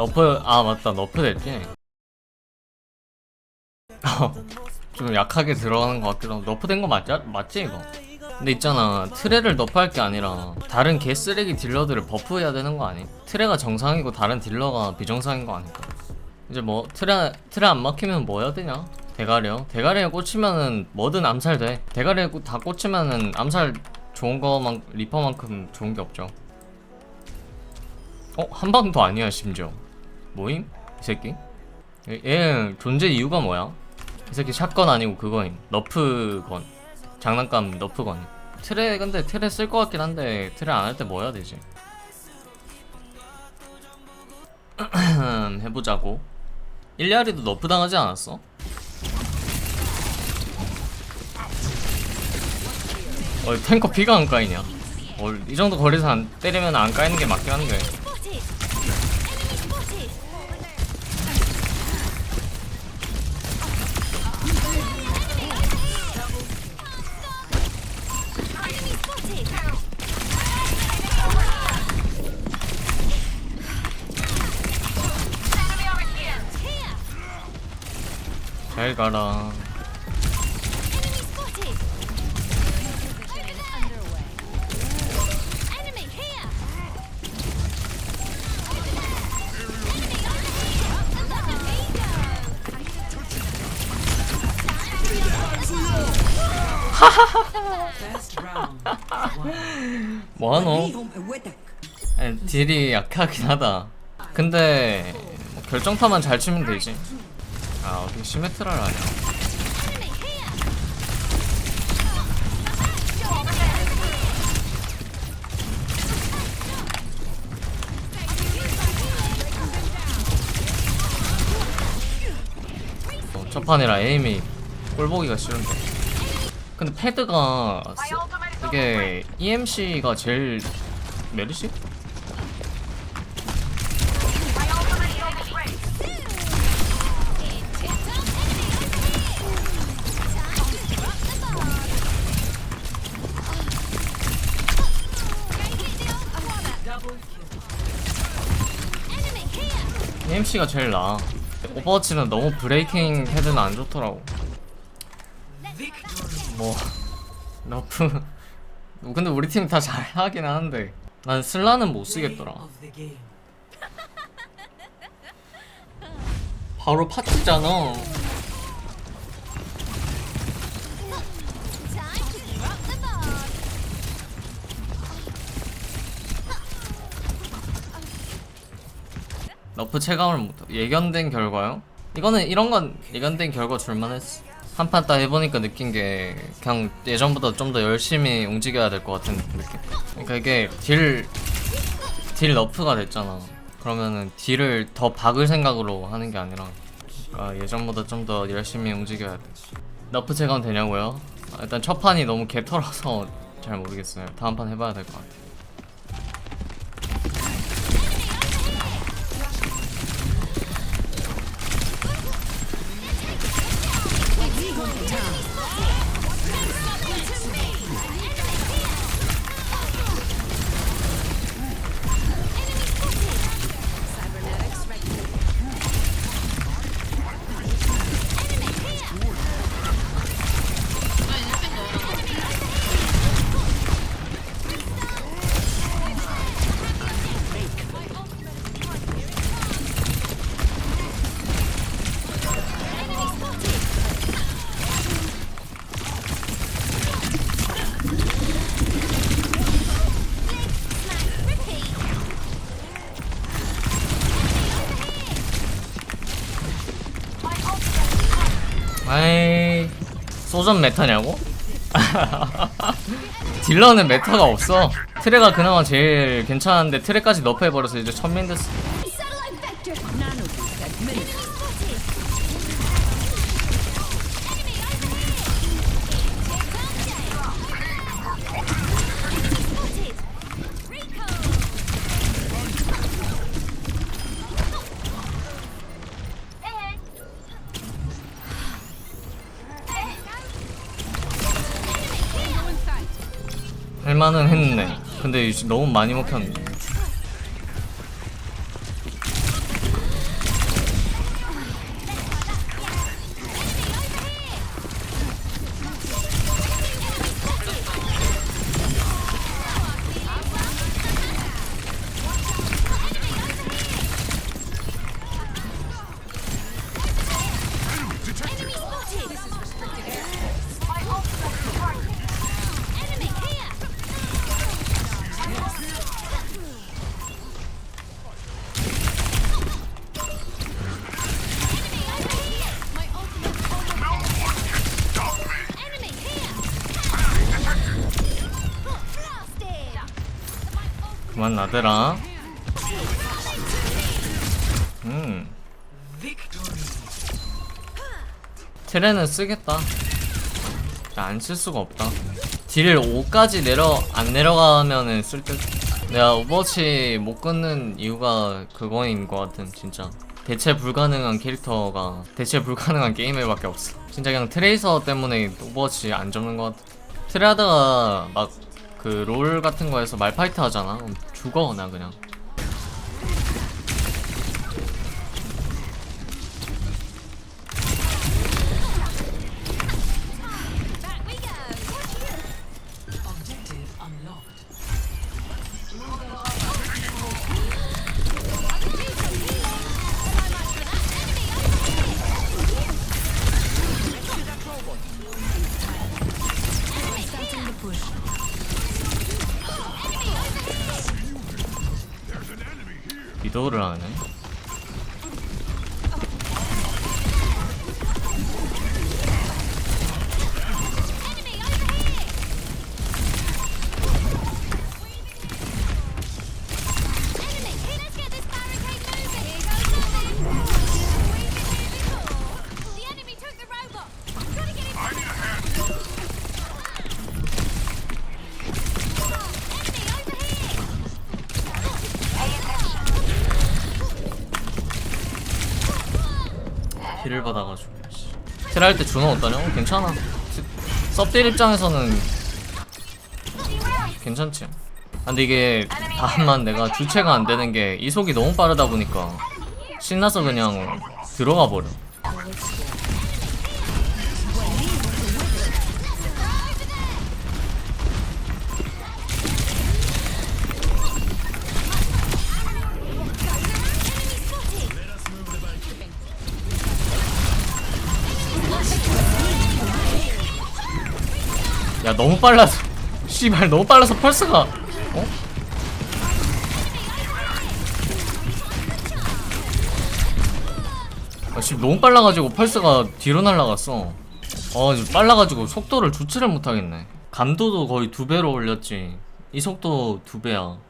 너프 아 맞다 너프 됐지 어, 좀 약하게 들어가는 것 같기도 하고 너프 된 거 맞지? 맞지 이거? 근데 있잖아 트레를 너프할 게 아니라 다른 개쓰레기 딜러들을 버프해야 되는 거 아니? 트레가 정상이고 다른 딜러가 비정상인 거 아닐까? 이제 뭐 트레 트레 안 막히면 뭐 해야 되냐? 대가리요? 대가리에 꽂히면은 뭐든 암살돼 대가리에 꽂- 다 꽂히면은 암살 좋은 거만 리퍼만큼 좋은 게 없죠 어? 한 방도 아니야 심지어 뭐임? 이 새끼? 얘, 얘 존재 이유가 뭐야? 이 새끼 샷건 아니고 그거임 너프건 장난감 너프건 트레 근데 트레 쓸 것 같긴 한데 트레 안 할 때 뭐 해야 되지? 해보자고 일리아리도 너프 당하지 않았어? 어 탱커 피가 안 까이냐 어, 이 정도 거리에서 안 때리면 안 까이는 게 맞긴 한데 잘 가라! 뭐하노? 딜이 약하긴 하다 근데 뭐 결정타만 잘 치면 되지 아 어떻게 Enemy here! 어, 첫 판이라 에임이 꼴보기가 싫은데 근데 패드가 쓰- 이게 EMC가 제일 메르시? EMC가 제일 나아. 오버워치는 너무 브레이킹 헤드는 안 좋더라고. 뭐 너프. 근데 우리 팀 다 잘하긴 하는데. 난 슬라는 못 쓰겠더라. 바로 파티잖아 너프 체감을 못 예견된 결과요? 이거는 이런 건 예견된 결과 줄만했어. 한 판 딱 해보니까 느낀 게 그냥 예전보다 좀 더 열심히 움직여야 될 것 같은 느낌. 그러니까 이게 딜, 딜 너프가 됐잖아. 그러면은 딜을 더 박을 생각으로 하는 게 아니라 그러니까 예전보다 좀 더 열심히 움직여야 돼. 너프 체감 되냐고요? 아, 일단 첫 판이 너무 개털어서 잘 모르겠어요. 다음 판 해봐야 될 것 같아 아 소전 메타냐고? 딜러는 메타가 없어 트레가 그나마 제일 괜찮은데 트레까지 너프해버려서 이제 천민 됐어 할만은 했네 근데 너무 많이 먹혔네 그만 나대라. 음. 트레는 쓰겠다. 안 쓸 수가 없다. 딜을 5까지 내려 안 내려가면은 쓸듯. 내가 오버워치 못 끊는 이유가 그거인 것 같은 진짜. 대체 불가능한 캐릭터가 대체 불가능한 게임에밖에 없어. 진짜 그냥 트레이서 때문에 오버워치 안 접는 것 같아. 트레 하다가 막 그 롤 같은 거에서 말파이트 하잖아. 죽어 나 그냥 위도우를 하네 힐을 받아가지고 힐할때 준호 어떠냐? 어, 괜찮아. 섭딜 입장에서는 괜찮지. 아, 근데 이게 다만 내가 주체가 안 되는 게 이속이 너무 빠르다 보니까 신나서 그냥 들어가 버려 야 너무 빨라서. 씨발 너무 빨라서 펄스가. 어? 아, 씨 너무 빨라가지고 펄스가 뒤로 날라갔어. 어 지금 빨라가지고 속도를 주체를 못하겠네. 감도도 거의 두 배로 올렸지. 이 속도 두 배야